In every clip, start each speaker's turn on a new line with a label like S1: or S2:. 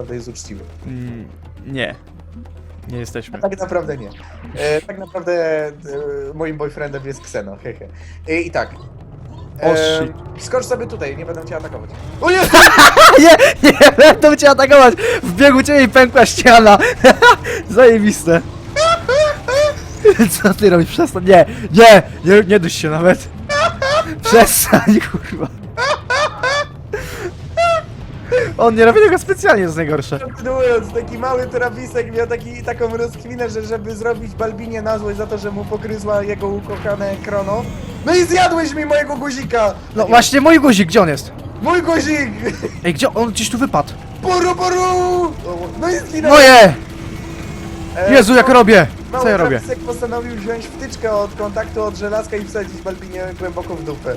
S1: naprawdę jest uczciwy.
S2: Mm, nie. Nie jesteśmy.
S1: Tak naprawdę nie. E, tak naprawdę e, moim boyfriendem jest Kseno, hehe. E, I tak.
S2: O, shit.
S1: skocz sobie tutaj, nie będę cię atakować. O nie!
S2: nie, nie, będą cię atakować! Wbiegł cię i pękła ściana! Zajebiste. Co ty robisz? Przestań. Nie, nie, nie, nie duś się nawet. Przestań, kurwa. On nie robi tego specjalnie, to jest najgorsze.
S1: Kontynuując, taki mały trawisek miał taki, taką rozkwinę, że żeby zrobić Balbinie na złość za to, że mu pogryzła jego ukochane krono. No i zjadłeś mi mojego guzika!
S2: No właśnie, mój guzik, gdzie on jest?
S1: Mój guzik!
S2: Ej, gdzie on gdzieś tu wypadł?
S1: Poru, poru! No i zginął!
S2: Moje!
S1: E,
S2: Jezu, jak robię?
S1: Mały
S2: Co ja robię?
S1: trawisek postanowił wziąć wtyczkę od kontaktu od żelazka i wsadzić Balbinie głęboko w dupę.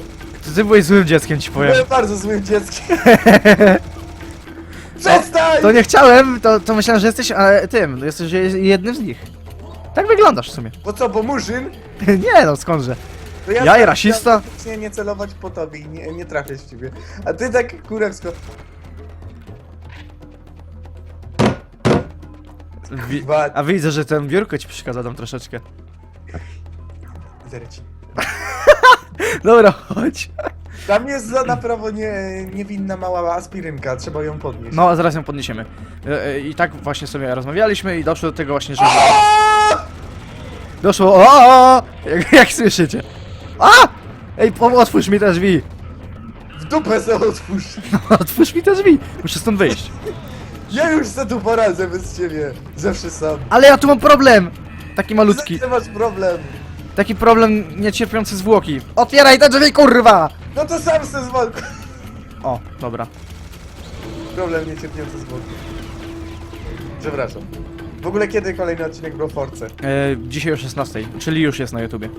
S2: Ty byłeś złym dzieckiem, ci powiem.
S1: Byłem bardzo złym dzieckiem. Przestań!
S2: To nie chciałem, to, to myślałem, że jesteś e, tym, jesteś jednym z nich. Tak wyglądasz w sumie.
S1: Bo co, bo murzyn?
S2: Nie no, skądże.
S1: To
S2: Ja i rasista?
S1: nie celować po tobie i nie, nie trafiać w ciebie. A ty tak kurewsko.
S2: Wi a widzę, że ten biurko ci przeszkadza tam troszeczkę.
S1: Zereci.
S2: Dobra, chodź.
S1: Tam jest za na prawo nie, niewinna mała aspirynka, trzeba ją podnieść.
S2: No, a zaraz ją podniesiemy. E, e, I tak właśnie sobie rozmawialiśmy i doszło do tego właśnie, że... Doszło... O, o, o, jak, jak słyszycie? A! Ej, po- otwórz mi te drzwi.
S1: W dupę se otwórz.
S2: Otwórz mi te drzwi. Muszę stąd wyjść.
S1: Ja już se tu poradzę bez ciebie. Zawsze sam.
S2: Ale ja tu mam problem. Taki malutki.
S1: Zawsze masz problem.
S2: Taki problem niecierpiący zwłoki. Otwieraj te drzwi, kurwa!
S1: No to sam se zwolk.
S2: O, dobra.
S1: Problem niecierpiący z boku. Przepraszam. W ogóle kiedy kolejny odcinek było Force?
S2: E, dzisiaj o 16, czyli już jest na YouTubie.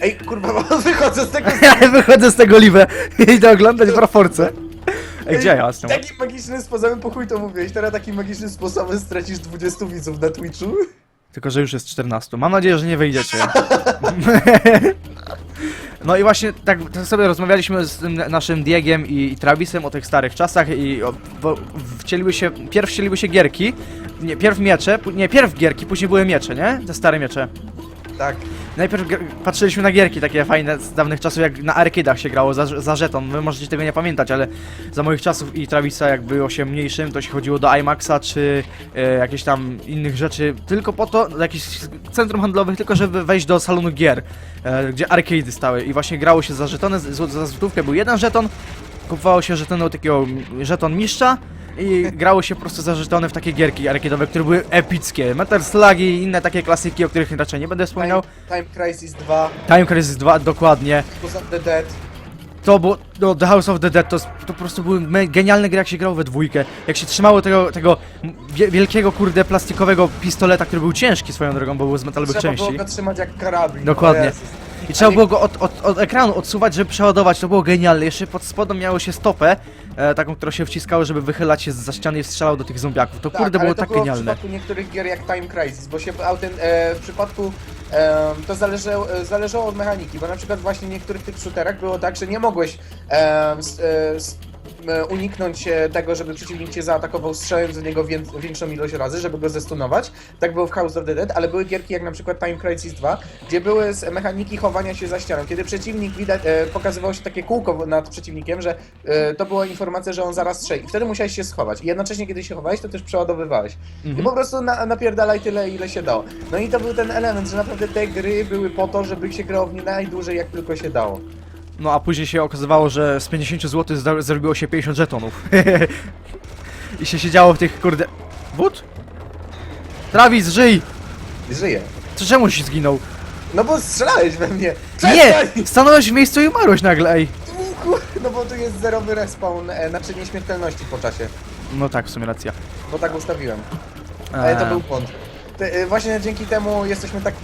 S1: Ej, kurwa, bo wychodzę z tego...
S2: Ja wychodzę z tego live i idę oglądać proporcje. Ej, gdzie ja jestem?
S1: Takim magicznym sposobem, po chuj to mówiłeś, teraz takim magicznym sposobem stracisz 20 widzów na Twitchu?
S2: Tylko, że już jest 14. Mam nadzieję, że nie wyjdziecie. No i właśnie tak, sobie rozmawialiśmy z tym naszym Diegiem i, Travisem o tych starych czasach i o, bo wcieliły się, pierw wcieliły się gierki, nie, pierw miecze, nie, pierw gierki, później były miecze, nie? Te stare miecze.
S1: Tak.
S2: Najpierw patrzyliśmy na gierki takie fajne z dawnych czasów, jak na arkadach się grało za, za żeton. Wy możecie tego nie pamiętać, ale za moich czasów i Travisa, jak było się mniejszym, to się chodziło do IMAXa czy e, jakieś tam innych rzeczy, tylko po to, do jakichś centrum handlowych, tylko żeby wejść do salonu gier, e, gdzie arcady stały. I właśnie grało się za żetony, z- za złotówkę był jeden żeton, kupowało się żetony takiego żeton mistrza. I grało się po prostu za żetony w takie gierki arcade'owe, które były epickie. Metal Slug i inne takie klasyki, o których raczej nie będę wspominał.
S1: Time, Time Crisis 2,
S2: Time Crisis 2, dokładnie.
S1: House of the Dead.
S2: To było, no, The House of the Dead, to, s- to po prostu były me- genialne gry, jak się grało we dwójkę. Jak się trzymało tego, tego wie- wielkiego, kurde, plastikowego pistoleta, który był ciężki swoją drogą, bo był z metalowych
S1: Trzeba
S2: części.
S1: było go trzymać jak karabin.
S2: Dokładnie.
S1: O Jezus.
S2: I trzeba było go od, od, od ekranu odsuwać, żeby przeładować, to było genialne. Jeszcze pod spodem miało się stopę, e, taką, którą się wciskało, żeby wychylać się za ściany i strzelał do tych zombiaków. To kurde
S1: ale
S2: było
S1: to
S2: tak
S1: było w
S2: genialne.
S1: przypadku niektórych gier jak Time Crisis, bo się e, w przypadku e, to zależało, e, zależało od mechaniki, bo na przykład właśnie w niektórych tych shooterach było tak, że nie mogłeś s, e, s, e, uniknąć e, tego, żeby przeciwnik cię zaatakował strzelając w niego wię- większą ilość razy, żeby go zestunować. Tak było w House of the Dead, ale były gierki jak na przykład Time Crisis 2, gdzie były mechaniki chowania się za ścianą. Kiedy przeciwnik widać, e, pokazywało się takie kółko nad przeciwnikiem, że e, to była informacja, że on zaraz strzeli. I wtedy musiałeś się schować. I jednocześnie, kiedy się chowałeś, to też przeładowywałeś. I
S2: Mhm.
S1: po prostu na, napierdalaj tyle, ile się dało. No i to był ten element, że naprawdę te gry były po to, żeby się grało w nie najdłużej, jak tylko się dało.
S2: No a później się okazywało, że z 50 zł zda- zrobiło się 50 żetonów. I się siedziało w tych, kurde... But? Travis, żyj!
S1: I żyje.
S2: To czemuś zginął?
S1: No bo strzelałeś we mnie!
S2: Nie!
S1: Przestań!
S2: Stanąłeś w miejscu i umarłeś nagle, ej!
S1: No bo tu jest zerowy respawn, e, znaczy nieśmiertelności po czasie.
S2: No tak, w sumie racja.
S1: Bo tak ustawiłem. Ale to
S2: Eee,
S1: był błąd. Te, e, właśnie dzięki temu jesteśmy tak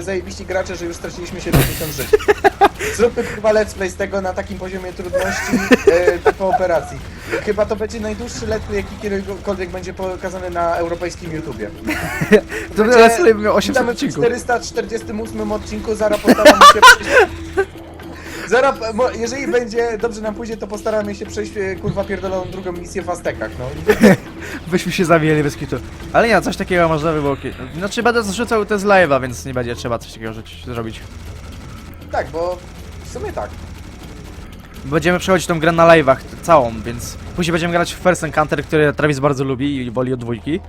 S1: zajebiści gracze, że już straciliśmy 70 żyć. Zróbmy chyba let's play z tego na takim poziomie trudności e, na kooperacji. Chyba to będzie najdłuższy let's play, jaki kiedykolwiek będzie pokazany na europejskim YouTubie.
S2: To
S1: Będzie-
S2: sobie miał 800
S1: Witamy w
S2: odcinków.
S1: 448 odcinku, zaraz się przejść. Zaraz, mo- jeżeli będzie dobrze nam pójdzie, to postaramy się przejść e, kurwa pierdoloną drugą misję w Aztekach, no.
S2: Byśmy się zawieli bez kitu. Ale nie, coś takiego można by było... ki- Znaczy będę zrzucał te z live'a, więc nie będzie trzeba coś takiego zrobić.
S1: Tak, bo w sumie tak.
S2: Będziemy przechodzić tą grę na live'ach t- całą, więc później będziemy grać w First Encounter, który Travis bardzo lubi i woli od dwójki.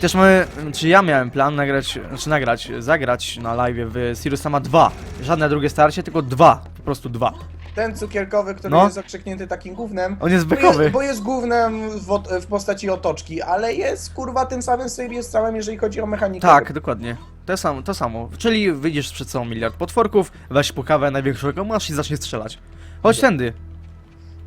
S2: Też mamy, czy ja miałem plan nagrać, znaczy nagrać, zagrać na live w Sirius Sama 2. Żadne drugie starcie, tylko dwa, po prostu dwa.
S1: Ten cukierkowy, który
S2: No.
S1: jest zakrzyknięty takim gównem.
S2: On jest
S1: Bo
S2: bykowy.
S1: jest, bo jest gównem w, ot- w postaci otoczki, ale jest kurwa tym samym Sirius całym, jeżeli chodzi o mechanikę.
S2: Tak, dokładnie. To samo, to samo. Czyli wyjdziesz przed sobą miliard potworków, weź po kawę największego masz i zacznie strzelać. Chodź tędy.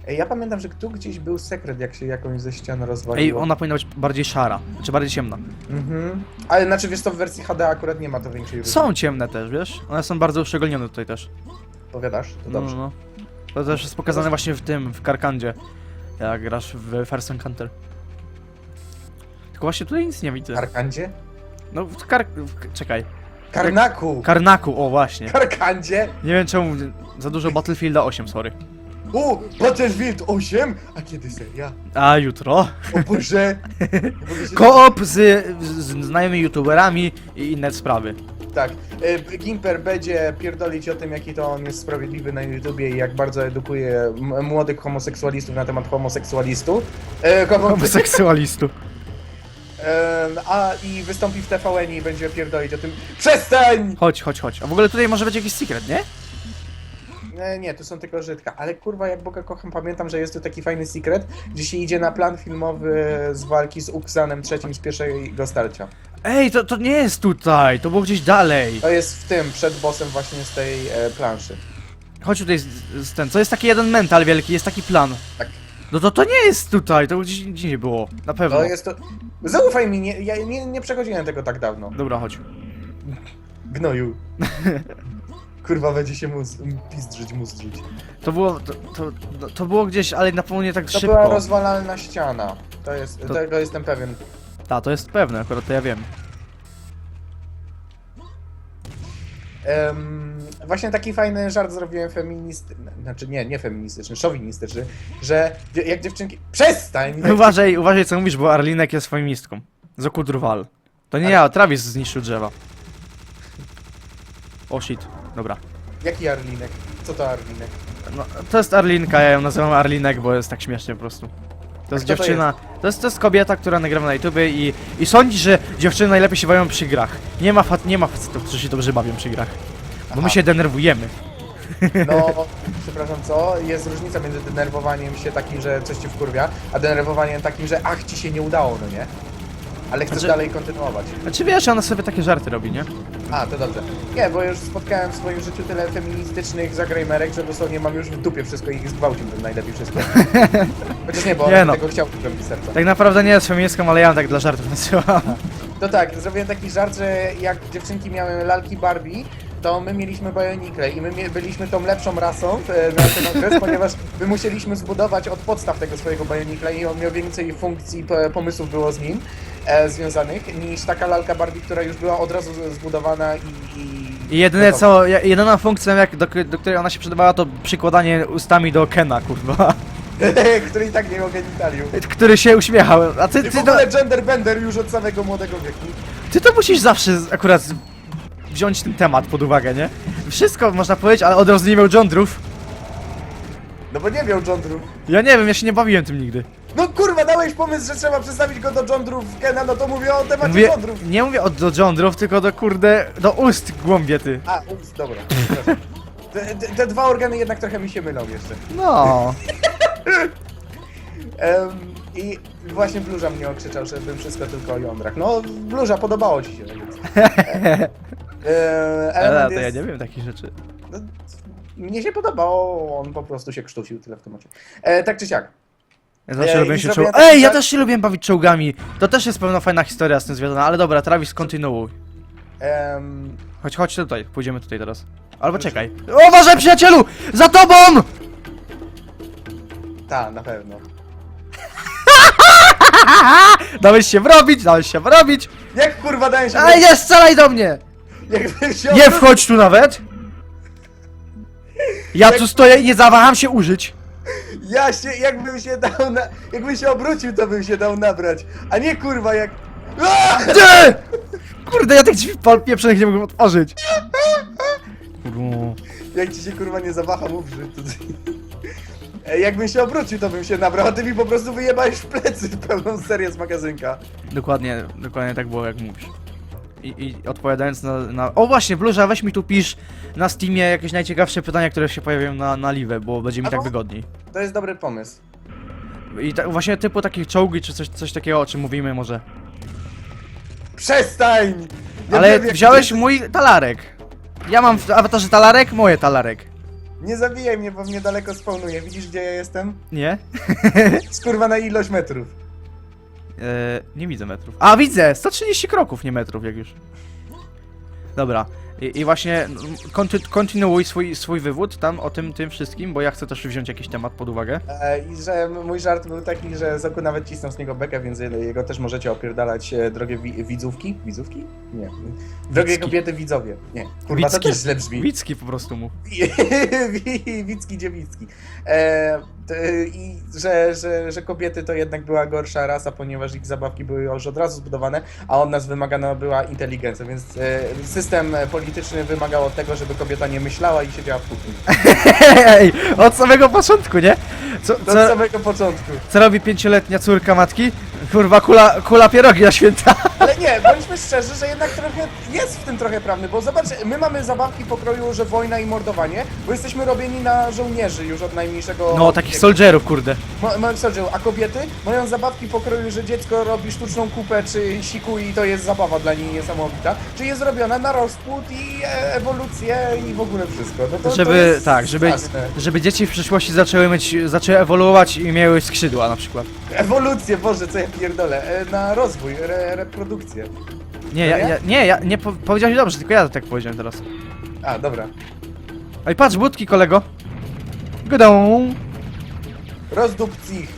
S1: Ej, Ja pamiętam, że tu gdzieś był sekret, jak się jakąś ze ścian rozwaliło.
S2: Ej, ona powinna być bardziej szara, czy bardziej ciemna.
S1: Mhm. Ale znaczy, wiesz to w wersji HD akurat nie ma to większej.
S2: Są ciemne też, wiesz? One są bardzo uszczególnione tutaj też.
S1: Powiadasz? To
S2: No,
S1: dobrze.
S2: no. To też jest pokazane właśnie w tym, w Karkandzie. Jak grasz w First Encounter. Tylko właśnie tutaj nic nie widzę.
S1: Karkandzie?
S2: No, w kar... W... Czekaj.
S1: Karnaku!
S2: Karnaku, o właśnie.
S1: Karkandzie?
S2: Nie wiem czemu, za dużo Battlefielda 8, sorry.
S1: O, Battlefield 8? A kiedy seria?
S2: A jutro?
S1: O Boże! Ja mogę się-
S2: Koop z, z znajomymi youtuberami i inne sprawy.
S1: Tak. E, Gimper będzie pierdolić o tym, jaki to on jest sprawiedliwy na YouTubie i jak bardzo edukuje m- młodych homoseksualistów na temat homoseksualistów. E, homo-
S2: Homoseksualistu.
S1: e, a i wystąpi w TVN i będzie pierdolić o tym. Przestań!
S2: Chodź, chodź, chodź. A w ogóle tutaj może być jakiś secret, nie?
S1: E, nie, tu są tylko Żydka, ale kurwa jak Boga kocham, pamiętam, że jest tu taki fajny secret, gdzie się idzie na plan filmowy z walki z Uksanem trzecim z pierwszego starcia.
S2: Ej, to, to nie jest tutaj, to było gdzieś dalej.
S1: To jest w tym, przed bossem właśnie z tej e, planszy.
S2: Chodź tutaj z, z ten, co jest taki jeden mental wielki, jest taki plan.
S1: Tak.
S2: No to to nie jest tutaj, to gdzieś gdzieś było, na pewno.
S1: To jest to... Zaufaj mi, nie, ja nie, nie przechodziłem tego tak dawno.
S2: Dobra, chodź.
S1: Gnoju. Kurwa, będzie się mus, pizdrzyć, muzdrzyć.
S2: To było, to, to, to, to było gdzieś, ale na pewno nie tak
S1: To
S2: szybko.
S1: była rozwalalna ściana. To jest,
S2: To-
S1: tego jestem pewien.
S2: Ta, to jest pewne, akurat to ja wiem.
S1: Em, właśnie taki fajny żart zrobiłem feministyczny, znaczy nie, nie feministyczny, szowinistyczny, że dzie- jak dziewczynki... Przestań!
S2: Uważaj, uważaj co mówisz, bo Arlinek jest feministką. Zokudrwal. To nie
S1: Ale-
S2: ja, Travis zniszczył drzewa. O shit, dobra.
S1: Jaki Arlinek? Co to Arlinek?
S2: No, to jest Arlinka, ja ją nazywam Arlinek, bo jest tak śmiesznie po prostu. To jest
S1: kto to
S2: dziewczyna, to jest, to jest kobieta, która nagrywa na YouTubie i, i sądzi, że dziewczyny najlepiej się bawią przy grach. Nie ma, fa- nie ma facetów, którzy się dobrze bawią przy grach. Bo my
S1: Aha.
S2: się denerwujemy.
S1: No, przepraszam, co? Jest różnica między denerwowaniem się takim, że coś ci wkurwia, a denerwowaniem takim, że ach, ci się nie udało, no nie? Ale chcesz
S2: Znaczy-
S1: dalej kontynuować.
S2: Znaczy wiesz, ona sobie takie żarty robi, nie?
S1: A, to dobrze. Nie, bo już spotkałem w swoim życiu tyle feministycznych zagrajmerek, że dosłownie mam już w dupie wszystko i ich zgwałciłbym najlepiej wszystko. Chociaż nie, bo
S2: Nie
S1: nie
S2: no.
S1: tego chciał serca.
S2: Tak naprawdę nie jest feministką, ale ja ją tak dla żartów nazywam.
S1: To tak, zrobiłem taki żart, że jak dziewczynki miały lalki Barbie, to my mieliśmy Bionicle i my mie- byliśmy tą lepszą rasą e, na ten okres, ponieważ my musieliśmy zbudować od podstaw tego swojego Bionicla i on miał więcej funkcji, p- pomysłów było z nim e, związanych, niż taka lalka Barbie, która już była od razu z- zbudowana i... i...
S2: I jedyne co, jedyna funkcja jak, do, do której ona się przydawała to przykładanie ustami do Kena, kurwa.
S1: który i tak nie miał genitaliów.
S2: Który się uśmiechał, a ty,
S1: I w
S2: ty, to,
S1: ogóle gender bender już od samego młodego wieku.
S2: ty to musisz zawsze z- akurat wziąć ten temat pod uwagę, nie? Wszystko można powiedzieć, ale od razu nie miał jądrów.
S1: No bo nie miał jądrów.
S2: Ja nie wiem, ja się nie bawiłem tym nigdy.
S1: No kurwa, dałeś pomysł, że trzeba przedstawić go do jądrów Kena, no to mówię o temacie
S2: Mówię, nie mówię od, do jądrów, tylko do kurde, do ust głąbie ty.
S1: A, ups, dobra. przepraszam. Te, te, te dwa organy jednak trochę mi się mylą jeszcze.
S2: No.
S1: Em, I właśnie Bluża mnie okrzyczał, żebym wszystko tylko o jądrach. No, Bluża, podobało ci się, więc... E, e,
S2: Ale
S1: element
S2: to ja
S1: jest,
S2: nie wiem takich rzeczy.
S1: no, mnie się podobało, on po prostu się krztusił, tyle w temacie. E, tak czy siak.
S2: Ja zawsze
S1: i
S2: się
S1: taki
S2: Ej, ja
S1: żart-
S2: też się lubiłem bawić czołgami. To też jest pewna fajna historia z tym związana, ale dobra, Travis, kontynuuj.
S1: Em,
S2: Chodź, chodź tutaj, pójdziemy tutaj teraz. Albo czekaj. Uważaj, przyjacielu! Za tobą!
S1: ta, na pewno.
S2: Dałeś się wrobić, dałeś się wrobić.
S1: Jak kurwa dałem się...
S2: Ej, nie strzelaj do mnie!
S1: Jakbym się
S2: Nie wchodź tu nawet! Ja tu stoję i nie zawaham się użyć.
S1: Ja się, jakbym się dał na... Jakbym się obrócił, to bym się dał nabrać. A nie kurwa jak... Aaa!
S2: Kurde, ja tych drzwi pal- pieprzonych nie mogę otworzyć. Kurwa.
S1: Jak ci się kurwa nie zawaham ubrzyć, to... Ej, Jakbym się obrócił, to bym się nabrał, a ty mi po prostu wyjebałeś w plecy pełną serię z magazynka.
S2: Dokładnie, dokładnie tak było, jak mówisz. I, i odpowiadając na, na... O właśnie, Bluża, weź mi tu pisz na Steamie jakieś najciekawsze pytania, które się pojawią na, na live, bo będzie mi tak wygodniej.
S1: To jest dobry pomysł.
S2: I tak, właśnie typu takich czołgi, czy coś, coś takiego, o czym mówimy może.
S1: Przestań! Ja
S2: Ale
S1: wiem, jak
S2: wziąłeś
S1: ty-
S2: mój talarek. Ja mam w awatarze talarek, moje talarek.
S1: Nie zabijaj mnie, bo mnie daleko spawnuje. Widzisz, gdzie ja jestem?
S2: Nie?
S1: Skurwa na ilość metrów.
S2: Eee, nie widzę metrów. A, widzę! 130 kroków, nie metrów, jak już. Dobra. I, i właśnie mm, konty, kontynuuj swój, swój wywód tam o tym, tym wszystkim, bo ja chcę też wziąć jakiś temat pod uwagę.
S1: E, I że mój żart był taki, że Zoku nawet cisnął z niego bekę, więc jego też możecie opierdalać, e, drogie wi widzówki. Widzówki? Nie. Drogie
S2: Wicki.
S1: kobiety widzowie. Nie. Kurwa, to
S2: Wicki.
S1: też źle brzmi.
S2: Wicki po prostu mu.
S1: Wi- Wicki dziewicki. E, I że, że, że kobiety to jednak była gorsza rasa, ponieważ ich zabawki były już od razu zbudowane, a od nas wymagana była inteligencja, więc e, system polityczny wymagał od tego, żeby kobieta nie myślała i siedziała w kuchni.
S2: Ej, od samego początku, nie? Co,
S1: To od
S2: co,
S1: samego początku.
S2: co robi pięcioletnia córka matki? Kurwa, kula, kula pierogi na święta.
S1: Ale nie, bądźmy szczerzy, że jednak trochę jest w tym trochę prawdy, bo zobacz, my mamy zabawki pokroju, że wojna i mordowanie, bo jesteśmy robieni na żołnierzy już od najmniejszego...
S2: No, takich soldierów, kurde.
S1: Mo- Moim a kobiety mają zabawki pokroju, że dziecko robi sztuczną kupę czy siku i to jest zabawa dla niej niesamowita. Czy jest zrobiona na rozpłód i e, ewolucję i w ogóle wszystko. No to, to
S2: Żeby,
S1: jest
S2: tak, żeby,
S1: straszne.
S2: żeby dzieci w przyszłości zaczęły mieć, zaczęły ewoluować i miały skrzydła na przykład.
S1: Ewolucję, Boże, co ja pierdolę, e, na rozwój, re, reprodukcję.
S2: Nie, ja,
S1: No nie?
S2: ja, nie, ja nie po, powiedziałeś dobrze, tylko ja tak powiedziałem teraz.
S1: A, dobra.
S2: Oj, patrz, budki, kolego. Godą.
S1: Rozdupc ich.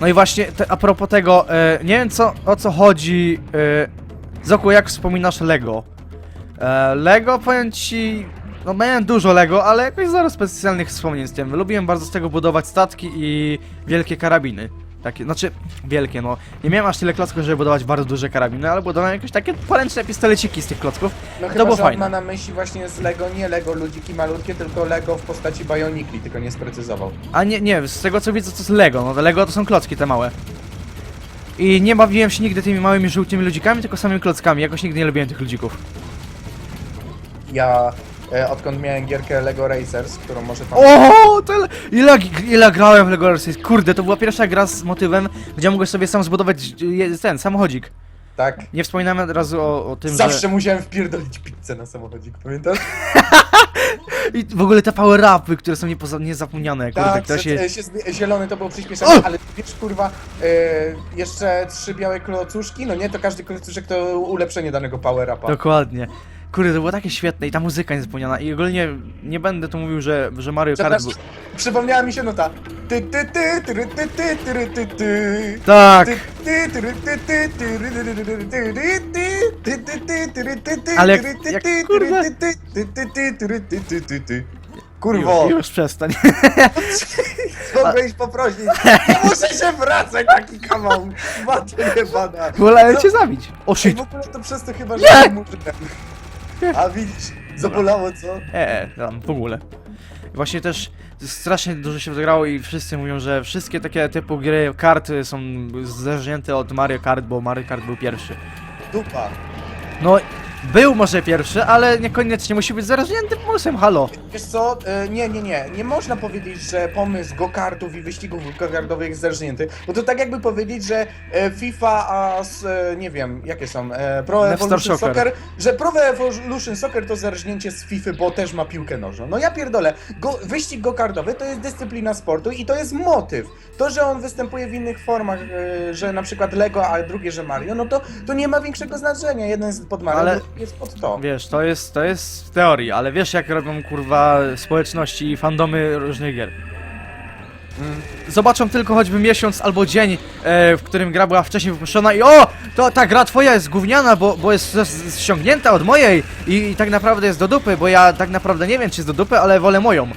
S2: No i właśnie, te, a propos tego, e, nie wiem co, o co chodzi. E, Zoku, jak wspominasz Lego? E, Lego, powiem ci, no miałem dużo Lego, ale jakoś zero specjalnych wspomnień z tym. Lubiłem bardzo z tego budować statki i wielkie karabiny. Takie, znaczy, wielkie no. Nie miałem aż tyle klocków, żeby budować bardzo duże karabiny, ale budowałem jakieś takie poręczne pistoleciki z tych klocków.
S1: No
S2: to
S1: chyba,
S2: było
S1: że
S2: fajne.
S1: ma na myśli właśnie z Lego, nie Lego ludziki malutkie, tylko Lego w postaci Bionicli, tylko nie sprecyzował.
S2: A nie, nie, z tego co widzę to jest Lego, no to Lego to są klocki te małe. I nie bawiłem się nigdy tymi małymi żółtymi ludzikami, tylko samymi klockami, jakoś nigdy nie lubiłem tych ludzików.
S1: Ja, odkąd miałem gierkę Lego Racers, którą może pan...
S2: O, to ile, ile, ile grałem w Lego Racers? Kurde, to była pierwsza gra z motywem, gdzie mogłeś sobie sam zbudować e, ten samochodzik.
S1: Tak.
S2: Nie wspominałem od razu o, o tym,
S1: Zawsze
S2: że...
S1: musiałem wpierdolić pizzę na samochodzik, pamiętasz?
S2: I w ogóle te power-upy, które są niepoza... niezapomniane, kurde,
S1: Tak,
S2: to się...
S1: e, zielony to było przyspieszenie, ale wiesz kurwa, e, jeszcze trzy białe klocuszki, no nie, to każdy klocuszek to ulepszenie danego power-upa.
S2: Dokładnie. Kurde, to było takie świetne i ta muzyka niezapomniana i ogólnie nie będę tu mówił, że, że Mario Kart był...
S1: Przepraszam, przypomniała mi się nota. Ty, ty, ty, tyry, ty, ty, tyry, ty, ty.
S2: Tak!
S1: Ty, ty, tyry, ty, ty, tyry, tyry, tyry, tyry, ty, ty, ty, ty, tyry, ty, ty,
S2: Ale
S1: tyry, ty,
S2: jak-
S1: ty,
S2: kurde.
S1: tyry, ty, ty, ty, ty, tyry, ty, ty, ty, ty. Kurwo,
S2: Już, już przestań.
S1: mogłeś poprosić. Nie muszę się wracać, taki kawał. Matko jebana.
S2: Wolałem cię zabić. O
S1: Ej,
S2: shit.
S1: w ogóle to przez to chyba, że
S2: Nie!
S1: nie murzynem. A widzisz, zabolało co?
S2: E, tam w ogóle. Właśnie też strasznie dużo się wygrało i wszyscy mówią, że wszystkie takie typu gry karty są zależnięte od Mario Kart, bo Mario Kart był pierwszy.
S1: Dupa.
S2: No, był może pierwszy, ale niekoniecznie musi być zależnięty pomysłem, halo.
S1: Wiesz co, e, nie, nie, nie, nie można powiedzieć, że pomysł go-kartów i wyścigów go-kartowych jest zerżnięty, bo to tak jakby powiedzieć, że e, FIFA, a z, e, nie wiem, jakie są, e, Pro Evolution
S2: Soccer.
S1: Soccer, że Pro Evolution Soccer to zerżnięcie z FIFA, bo też ma piłkę nożną. No ja pierdolę, go, wyścig go-kartowy to jest dyscyplina sportu i to jest motyw. To, że on występuje w innych formach, e, że na przykład Lego, a drugie, że Mario, no to, to nie ma większego znaczenia. Jeden jest pod Mario,
S2: Ale-
S1: drugi jest pod to.
S2: Wiesz, to jest, to jest w teorii, ale wiesz jak robią kurwa społeczności i fandomy różnych gier.
S1: Mm.
S2: Zobaczą tylko choćby miesiąc albo dzień, e, w którym gra była wcześniej wypuszczona i o, to ta gra twoja jest gówniana, bo, bo jest z- z- ściągnięta od mojej i, i tak naprawdę jest do dupy, bo ja tak naprawdę nie wiem czy jest do dupy, ale wolę moją.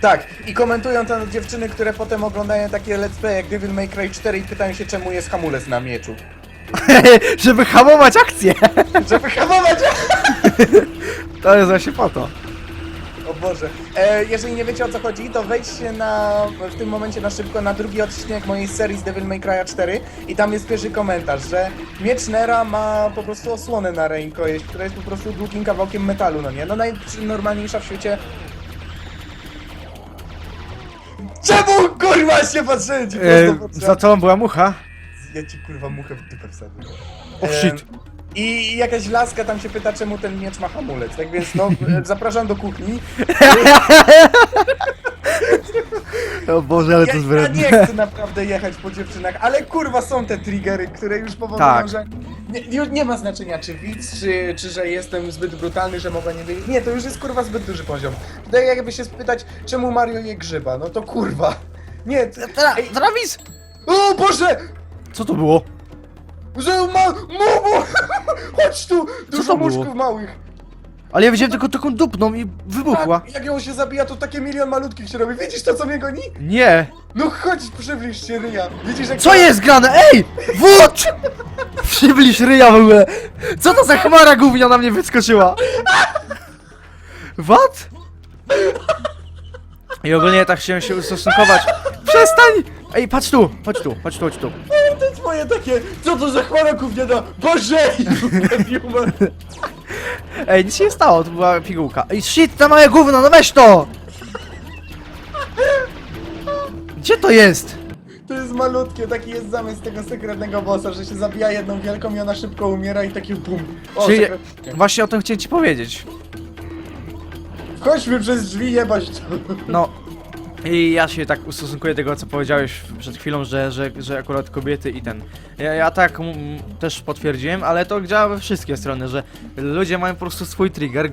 S1: Tak, i komentują to dziewczyny, które potem oglądają takie let's play jak Devil May Cry 4 i pytają się czemu jest hamulec na mieczu.
S2: Żeby hamować akcję!
S1: Żeby hamować!
S2: To jest właśnie po to.
S1: O Boże. E, jeżeli nie wiecie o co chodzi, to wejdźcie na, w tym momencie na szybko na drugi odcinek mojej serii z Devil May Cry 4 i tam jest pierwszy komentarz, że miecz Nera ma po prostu osłonę na rękojeść, która jest po prostu długim kawałkiem metalu, no nie? No najnormalniejsza w świecie... Czemu kurwa się patrzyłem ci
S2: E,
S1: pod
S2: za
S1: czap?
S2: tobą była mucha?
S1: Ja ci kurwa muchę w dupę wsadzę.
S2: O
S1: Em,
S2: shit.
S1: I jakaś laska tam się pyta, czemu ten miecz ma hamulec. Tak więc no, zapraszam do kuchni.
S2: O Boże, ale
S1: Ja,
S2: to
S1: ja
S2: wredne.
S1: nie chcę naprawdę jechać po dziewczynach, ale kurwa są te triggery, które już powodują,
S2: Tak.
S1: że nie, już nie ma znaczenia czy widz, czy, czy że jestem zbyt brutalny, że mogę nie wiedzieć. Nie, to już jest kurwa zbyt duży poziom. Tak jakby się spytać, czemu Mario je grzyba, no to kurwa. Nie, t-
S2: Travis!
S1: o Boże!
S2: Co to było?
S1: Że ma... Mumu! Chodź tu! Dużo
S2: było?
S1: muszków małych.
S2: Ale ja widziałem tylko taką dupną i wybuchła.
S1: Tak, jak ją się zabija, to takie milion malutkich się robi. Widzisz to, co mnie goni?
S2: Nie!
S1: No chodź, przybliż się ryja. Widzisz, jak...
S2: Co jest grane? Ej! Wódź! Przybliż ryja w ogóle! Co to za chmara gównia na mnie wyskoczyła? What? I ogólnie tak chciałem się ustosunkować. Przestań! Ej, patrz tu, chodź tu, chodź tu, chodź tu.
S1: Twoje takie, co to za chmara gówniana? Boże! I umarł.
S2: Ej, nic się nie stało, to była pigułka. Ej, shit, ta małe gówno, no weź to! Gdzie to jest?
S1: To jest malutkie, taki jest zamysł tego sekretnego bossa, że się zabija jedną wielką i ona szybko umiera i takie bum. O,
S2: Czyli właśnie o tym chciałem ci powiedzieć.
S1: Chodźmy przez drzwi, jebać to.
S2: No. I ja się tak ustosunkuję do tego, co powiedziałeś przed chwilą, że, że, że akurat kobiety i ten. Ja, ja tak też potwierdziłem, ale to działa we wszystkie strony, że ludzie mają po prostu swój trigger,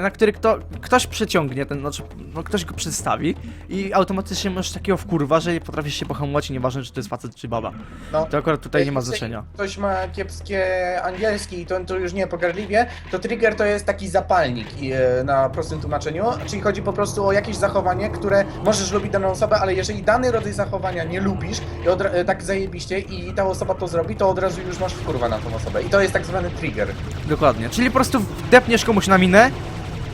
S2: na który kto, ktoś przeciągnie ten, znaczy, no ktoś go przedstawi i automatycznie masz takiego wkurwa, że potrafisz się pohamować i nieważne, czy to jest facet czy baba.
S1: No.
S2: To akurat tutaj nie ma znaczenia.
S1: Ktoś ma kiepskie angielski i to, to już nie pogardliwie, to trigger to jest taki zapalnik e, na prostym tłumaczeniu, czyli chodzi po prostu o jakieś zachowanie, które możesz lubić daną osobę, ale jeżeli dany rodzaj zachowania nie lubisz i odra- e, tak zajebiście i ta osoba to zrobi, to od razu już masz wkurwa na tą osobę i to jest tak zwany trigger.
S2: Dokładnie. Czyli po prostu depniesz komuś na minę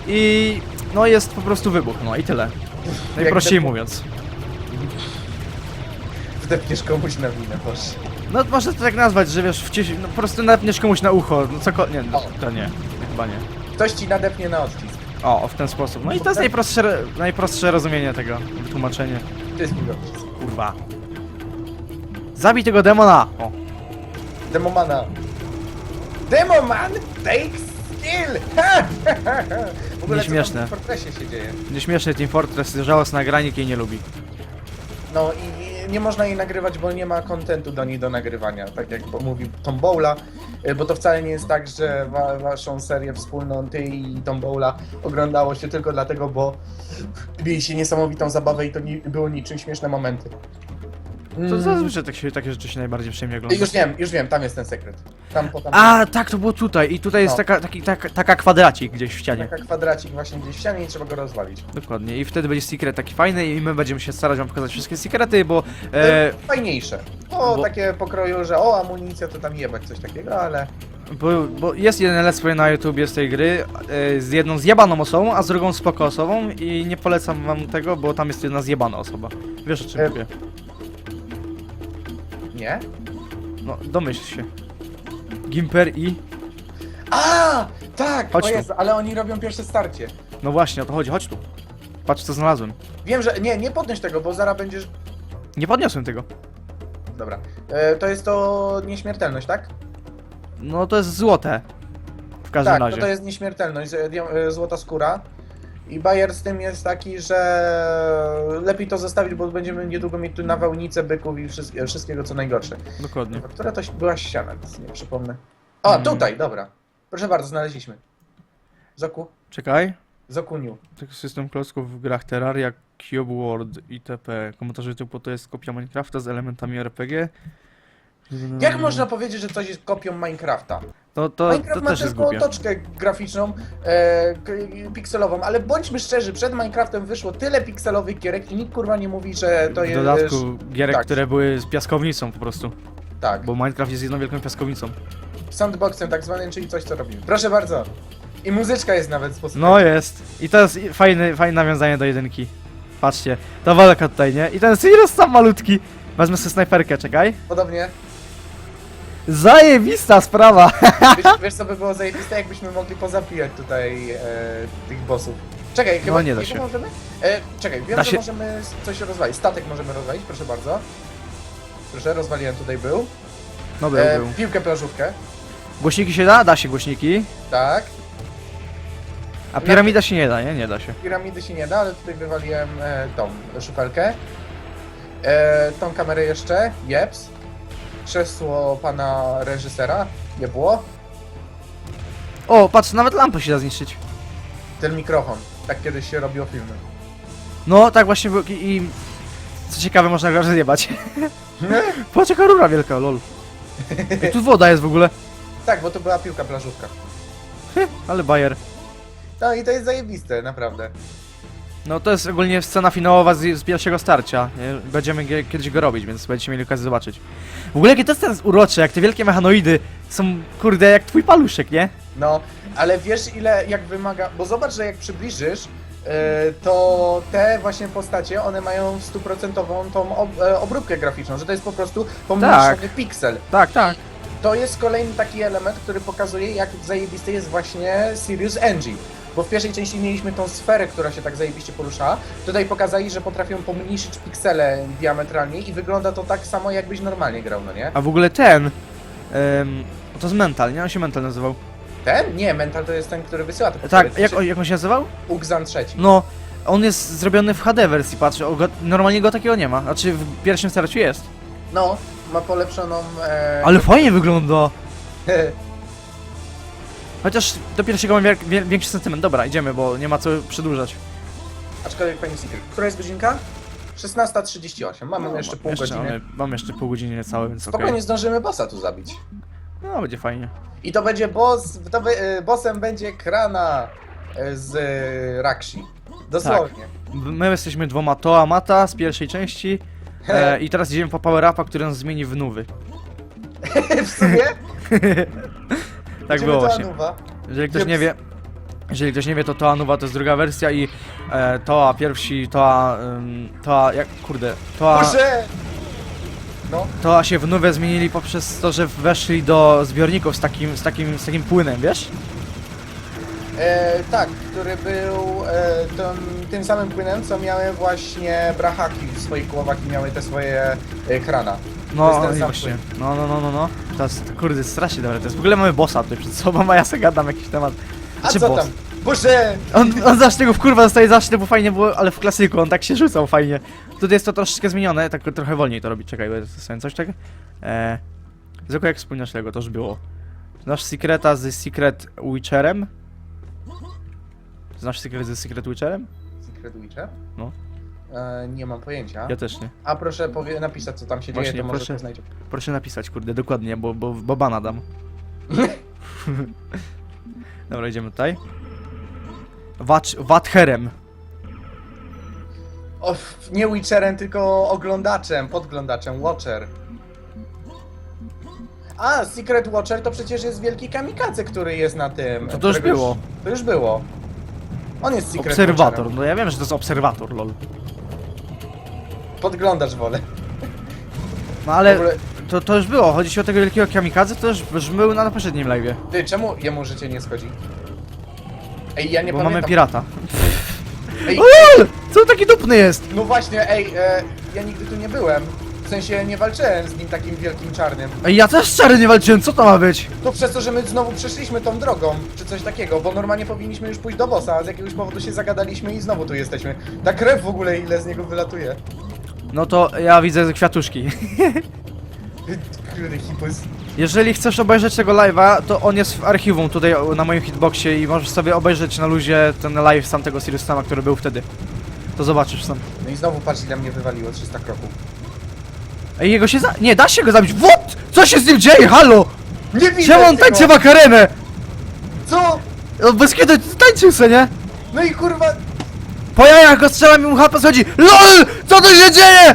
S2: i no jest po prostu wybuch, no i tyle. Najprościej
S1: dep-
S2: mówiąc.
S1: Wdepniesz komuś na winę, boże.
S2: No można to tak nazwać, że wiesz, wciś, no, po prostu napniesz komuś na ucho, no cokolwiek, nie, no, to nie, chyba nie.
S1: Ktoś ci nadepnie na odcisk.
S2: O, w ten sposób. No i to jest najprostsze, najprostsze rozumienie tego, wytłumaczenie.
S1: To jest.
S2: Kurwa. Zabij tego demona! O,
S1: Demomana. Demoman takes skill! W ogóle co tam
S2: Nieśmieszne.
S1: w Fortressie się dzieje.
S2: nieśmieszny Team Fortress, żałosna gra, nikt jej nie lubi.
S1: No i nie można jej nagrywać, bo nie ma kontentu do niej do nagrywania, tak jak mówił Tom Bowla, bo to wcale nie jest tak, że wa waszą serię wspólną, ty i Tom Bowla oglądało się tylko dlatego, bo mieliście niesamowitą zabawę i to ni było niczym śmieszne momenty.
S2: To
S1: Mm.
S2: zazwyczaj tak się, takie rzeczy się najbardziej przyjemnie ogląda.
S1: Już wiem, już wiem, tam jest ten sekret. Tam potem
S2: A, tak, to było tutaj i tutaj jest
S1: No.
S2: taka, taki, tak, taka kwadracik gdzieś w ścianie.
S1: taka kwadracik właśnie gdzieś w ścianie i trzeba go rozwalić.
S2: Dokładnie, i wtedy będzie secret taki fajny i my będziemy się starać wam pokazać wszystkie secrety, bo... E,
S1: Fajniejsze. O,
S2: bo-
S1: takie pokroju, że o, amunicja to tam jebać, coś takiego, ale...
S2: Bo, bo jest jeden let's play na YouTubie z tej gry e, z jedną zjebaną osobą, a z drugą spoko osobą i nie polecam wam tego, bo tam jest jedna zjebana osoba. Wiesz o czym
S1: E,
S2: mówię?
S1: Nie?
S2: No, domyśl się. Gimper i...
S1: A, tak!
S2: Chodź
S1: o
S2: tu.
S1: Jezu, ale oni robią pierwsze starcie.
S2: No właśnie, o to chodzi, chodź tu. Patrz co znalazłem.
S1: Wiem, że... Nie, nie podnoś tego, bo zaraz będziesz...
S2: Nie podniosłem tego.
S1: Dobra. E, to jest to nieśmiertelność, tak?
S2: No to jest złote. W każdym
S1: tak,
S2: razie.
S1: to, to jest nieśmiertelność, e, e, złota skóra. I bajer z tym jest taki, że lepiej to zostawić, bo będziemy niedługo mieć tu nawałnicę byków i wszystkie, wszystkiego co najgorsze.
S2: Dokładnie.
S1: Która to była ściana, nic nie przypomnę. O,
S2: Hmm.
S1: tutaj, dobra. Proszę bardzo, znaleźliśmy. Zoku,
S2: Czekaj.
S1: Zokuniu.
S2: Tak, System klocków w grach Terraria, Cube World, itp. Komentarze typu to jest kopia Minecrafta z elementami RPG.
S1: Jak można powiedzieć, że coś jest kopią Minecrafta?
S2: To, to,
S1: Minecraft
S2: to
S1: ma
S2: też jest
S1: tylko
S2: głupie.
S1: otoczkę graficzną, e, k- pikselową, ale bądźmy szczerzy, przed Minecraftem wyszło tyle pikselowych gierek i nikt kurwa nie mówi, że to
S2: W
S1: jest...
S2: dodatku gierek,
S1: tak.
S2: które były z piaskownicą po prostu.
S1: Tak,
S2: Bo Minecraft jest jedną wielką piaskownicą.
S1: sandboxem tak zwanym, czyli coś co robimy. Proszę bardzo. I muzyczka jest nawet sposób.
S2: No jest. I to jest i- fajny, fajne nawiązanie do jedynki. Patrzcie, ta walka tutaj, nie? I ten Sirius sam malutki. Wezmę sobie snajperkę, czekaj.
S1: Podobnie.
S2: Zajebista sprawa!
S1: Wiesz, wiesz co by było zajebiste, jakbyśmy mogli pozapijać tutaj e, tych bossów. Czekaj, chyba
S2: No, nie da
S1: chyba
S2: się.
S1: możemy? E, czekaj, wiem,
S2: Da
S1: że
S2: się.
S1: możemy coś rozwalić. Statek możemy rozwalić, proszę bardzo. Proszę, rozwaliłem tutaj był.
S2: No był,
S1: E,
S2: był.
S1: piłkę plażówkę.
S2: Głośniki się da? Da się głośniki.
S1: Tak.
S2: A piramida się nie da, nie? Nie da się.
S1: Piramidy się nie da, ale tutaj wywaliłem e, tą szufelkę. E, tą kamerę jeszcze. Jeps. Krzesło pana reżysera. Nie było.
S2: O, patrz, nawet lampę się da zniszczyć.
S1: Ten mikrofon. Tak kiedyś się robiło filmy.
S2: No, tak właśnie było i... i co ciekawe, można go zjebać. Patrz, jaka rura wielka, lol. I tu woda jest w ogóle.
S1: tak, bo to była piłka plażówka.
S2: Ale bajer.
S1: No i to jest zajebiste, naprawdę.
S2: No to jest ogólnie scena finałowa z, z pierwszego starcia. nie? Będziemy gie- kiedyś go robić, więc będziecie mieli okazję zobaczyć. W ogóle jakie to jest teraz urocze, jak te wielkie mechanoidy są, kurde, jak twój paluszek, nie?
S1: No, ale wiesz ile, jak wymaga... Bo zobacz, że jak przybliżysz, e, to te właśnie postacie, one mają stuprocentową tą ob, e, obróbkę graficzną, że to jest po prostu pomniejszony piksel.
S2: Tak, tak.
S1: To jest kolejny taki element, który pokazuje, jak zajebisty jest właśnie Sirius Engine. Bo w pierwszej części mieliśmy tą sferę, która się tak zajebiście poruszała. Tutaj pokazali, że potrafią pomniejszyć piksele diametralnie i wygląda to tak samo, jakbyś normalnie grał, no nie?
S2: A w ogóle ten... em, to jest Mental, nie? On się Mental nazywał.
S1: Ten? Nie, Mental to jest ten, który wysyła te
S2: Tak, jak, on- jak on się nazywał?
S1: Uxan trzeci.
S2: No, on jest zrobiony w HD wersji, patrz, o go, normalnie go takiego nie ma. Znaczy w pierwszym starciu jest.
S1: No, ma polepszoną... E...
S2: Ale fajnie wygląda! Chociaż do pierwszego mam większy sentyment. Dobra, idziemy, bo nie ma co przedłużać.
S1: Aczkolwiek fajny secret. Która jest godzinka? 16.38. Mamy jeszcze pół
S2: jeszcze,
S1: godziny.
S2: Mamy, mam jeszcze pół godziny niecałe, więc.
S1: Spokojnie zdążymy bossa tu zabić.
S2: No, będzie fajnie.
S1: I to będzie boss, to be, e, bossem będzie Krana e, z e, Rakshi. Dosłownie.
S2: My jesteśmy dwoma Toa Mata z pierwszej części. E, I teraz idziemy po Power Upa, który nas zmieni w Nuwy.
S1: w sumie?
S2: Tak było właśnie.
S1: Anuwa.
S2: Jeżeli ktoś nie wie, jeżeli ktoś nie wie, to Toa Nuwa to jest druga wersja i e, Toa pierwsi, Toa, ym, Toa, jak, kurde, Toa,
S1: Boże! No,
S2: Toa się w Nuwę zmienili poprzez to, że weszli do zbiorników z takim, z takim, z takim płynem, wiesz?
S1: e, tak, który był e, tym, tym samym płynem, co miały właśnie brachaki w swoich głowach i miały te swoje e, krana. To
S2: No,
S1: jest ten
S2: i
S1: sam
S2: właśnie. No, no, no, no, no. To jest, kurde, strasznie dobre. To jest, w ogóle mamy bossa tutaj przed sobą, a ja sobie gadam jakiś temat.
S1: A
S2: Znaczy
S1: co
S2: boss.
S1: tam? Boże!
S2: On, on zawsze tego w kurwa dostaje zawsze, bo fajnie było, ale w klasyku on tak się rzucał fajnie. Tutaj jest to troszeczkę zmienione, tak trochę wolniej to robić. Czekaj, bo jest sobie coś czego? Eee, tylko jak wspomniasz tego, to już było. Znasz Secreta z Secret Witcherem? Znasz Secret ze Secret Witcherem?
S1: Secret Witcher?
S2: No.
S1: E, nie mam pojęcia.
S2: Ja też nie.
S1: A proszę powie, napisać, co tam się
S2: Właśnie,
S1: dzieje, to może
S2: proszę.
S1: to znajdzie.
S2: Proszę napisać, kurde, dokładnie, bo, bo, bo bana dam. Dobra, idziemy tutaj.
S1: O, f- nie Witcherem, tylko oglądaczem, podglądaczem, Watcher. A, Secret Watcher to przecież jest wielki kamikadze, który jest na tym.
S2: To to już
S1: którego
S2: było.
S1: To już było. On jest Secret
S2: Obserwator.
S1: Watcherem.
S2: No ja wiem, że to jest obserwator, lol.
S1: Podglądasz wolę.
S2: No ale
S1: W ogóle,
S2: to, to już było. Chodzi ci o tego wielkiego kamikadze, to już, już był na poprzednim live'ie.
S1: ty, czemu jemu życie nie schodzi? Ej, ja nie
S2: Bo
S1: pamiętam.
S2: mamy pirata.
S1: Ej,
S2: Co taki dupny jest?
S1: no właśnie, ej, e, ja nigdy tu nie byłem. W sensie nie walczyłem z nim takim wielkim czarnym.
S2: Ej, ja też czary nie walczyłem, co to ma być?
S1: To przez to, że my znowu przeszliśmy tą drogą, czy coś takiego, bo normalnie powinniśmy już pójść do bossa, a z jakiegoś powodu się zagadaliśmy i znowu tu jesteśmy. Ta krew w ogóle ile z niego wylatuje.
S2: No to ja widzę kwiatuszki.
S1: Kurde.
S2: Jeżeli chcesz obejrzeć tego live'a, to on jest w archiwum tutaj na moim hitboxie i możesz sobie obejrzeć na luzie ten live z tamtego Sirius Sama, który był wtedy. To zobaczysz sam.
S1: No i znowu patrz ile mnie wywaliło, 300 kroków.
S2: Ej, jego się za... Nie, da się go zabić! What? Co się z nim dzieje? Halo!
S1: Nie widzę
S2: Czemu on
S1: tego.
S2: tańczy makarenę?
S1: Co?
S2: No bez kiedy tańczył se, nie?
S1: No i kurwa...
S2: Po jajach go strzelam i mu HP schodzi LOL! Co tu się dzieje?